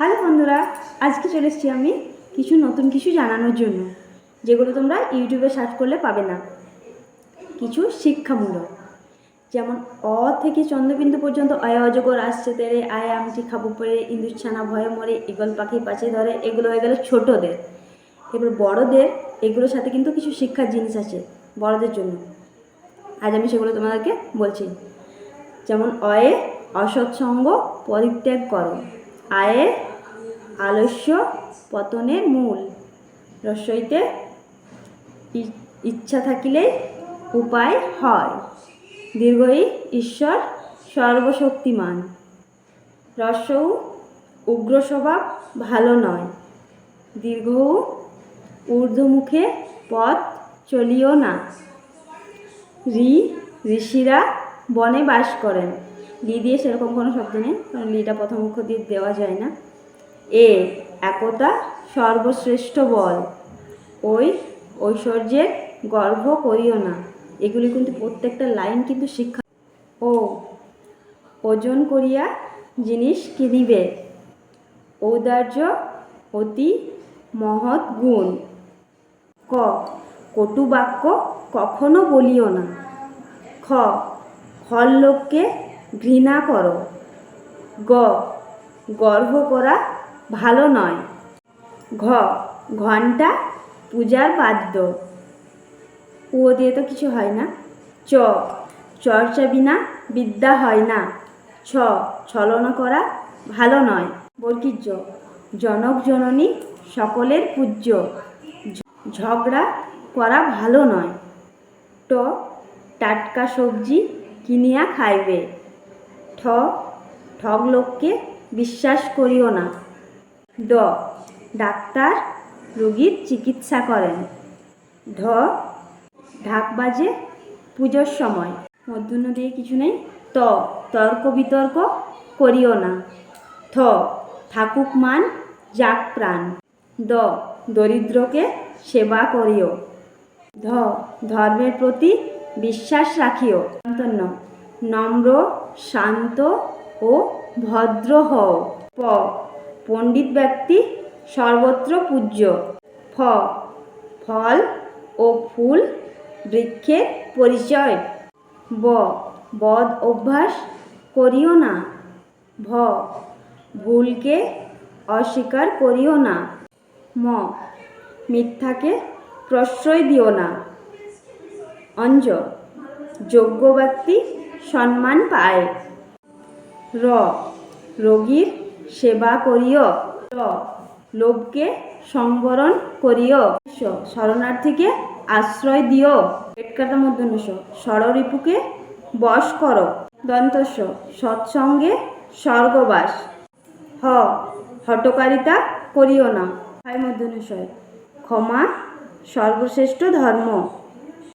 Hello বন্ধুরা, আজকে চলে এসেছি আমি কিছু নতুন কিছু জানানোর জন্য, যেগুলো তোমরা ইউটিউবে সার্চ করলে পাবে না। কিছু শিক্ষামূলক, যেমন অ থেকে চন্দ্রবিন্দু পর্যন্ত অয় অজগর আসছে তেরে আয় আমটি খাব পরে, ইন্দুর ছানা ভয়ে মরে ইগল পাখি পাশে ধরে, এগুলো হয়ে গেল ছোটদের। এবার বড়দের, এগুলোর সাথে কিন্তু কিছু শিক্ষার জিনিস আছে বড়দের জন্য। আজ আমি সেগুলো তোমাদেরকে বলছি। যেমন অয়ে অসৎসঙ্গ পরিত্যাগ করো। আয়ে আলস্য পতনের মূল। রসইতে ইচ্ছা থাকিলেই উপায় হয়। দীর্ঘই ঈশ্বর সর্বশক্তিমান। রস্যৌ উগ্র স্বভাব ভালো নয়। দীর্ঘ ঊর্ধ্বমুখে পথ চলিও না। রি, ঋষিরা বনে বাস করেন। লি দিয়ে সেরকম কোনো শব্দ নেই, কারণ লিটা প্রথম অক্ষর দিয়ে দেওয়া যায় না। এ, একতা সর্বশ্রেষ্ঠ বল। ওই ঐশ্বর্যের গর্ব করিও না। এগুলি কিন্তু প্রত্যেকটা লাইন কিন্তু শিক্ষা। ও, ওজন করিয়া জিনিস কিনিবে। ঔদার্য অতি মহৎ গুণ। ক কটু বাক্য কখনো বলিও না। খ ফল লোককে ঘৃণা করো। গ গর্ব করা ভালো নয়। ঘ ঘণ্টা পূজার বাদ্য। ও দিয়ে তো কিছু হয় না। চ, চর্চা বিনা বিদ্যা হয় না। ছ, ছলনা করা ভালো নয়। বর্গীর্য, জনক জননী সকলের পূজ্য। ঝগড়া করা ভালো নয়। ট, টাটকা সবজি কিনিয়া খাইবে। ঠ ঠগ লোককে বিশ্বাস করিও না। ড, ডাক্তার রোগীর চিকিৎসা করেন। ঢ ঢাক বাজে পুজোর সময়। মধ্যাহ্ন দিয়ে কিছু নেই, ত, তর্ক বিতর্ক করিও না। থ, থাকুক মান, যাক প্রাণ। দ, দরিদ্রকে সেবা করিও। ধ, ধর্মের প্রতি বিশ্বাস রাখিও। অন্তন্য নম্র, শান্ত ও ভদ্র হও। প, পণ্ডিত ব্যক্তি সর্বত্র পূজ্য। ফ, ফল ও ফুল বৃক্ষের পরিচয়। ব, বদ অভ্যাস করিও না। ভ, ভুলকে অস্বীকার করিও না। ম, মিথ্যাকে প্রশ্রয় দিও না। অঞ্জ, যোগ্য ব্যক্তি সম্মান পায়। র, রোগীর সেবা করিও। র, লোভকে সংবরণ করিও। শরণার্থীকে আশ্রয় দিও। পেটকাটা মধ্যনস ষড়রিপুকে বশ করো। দন্তস্ব সৎসঙ্গে স্বর্গবাস। হ হটকারিতা করিও না। হয় মধ্যনশয় ক্ষমা সর্বশ্রেষ্ঠ ধর্ম।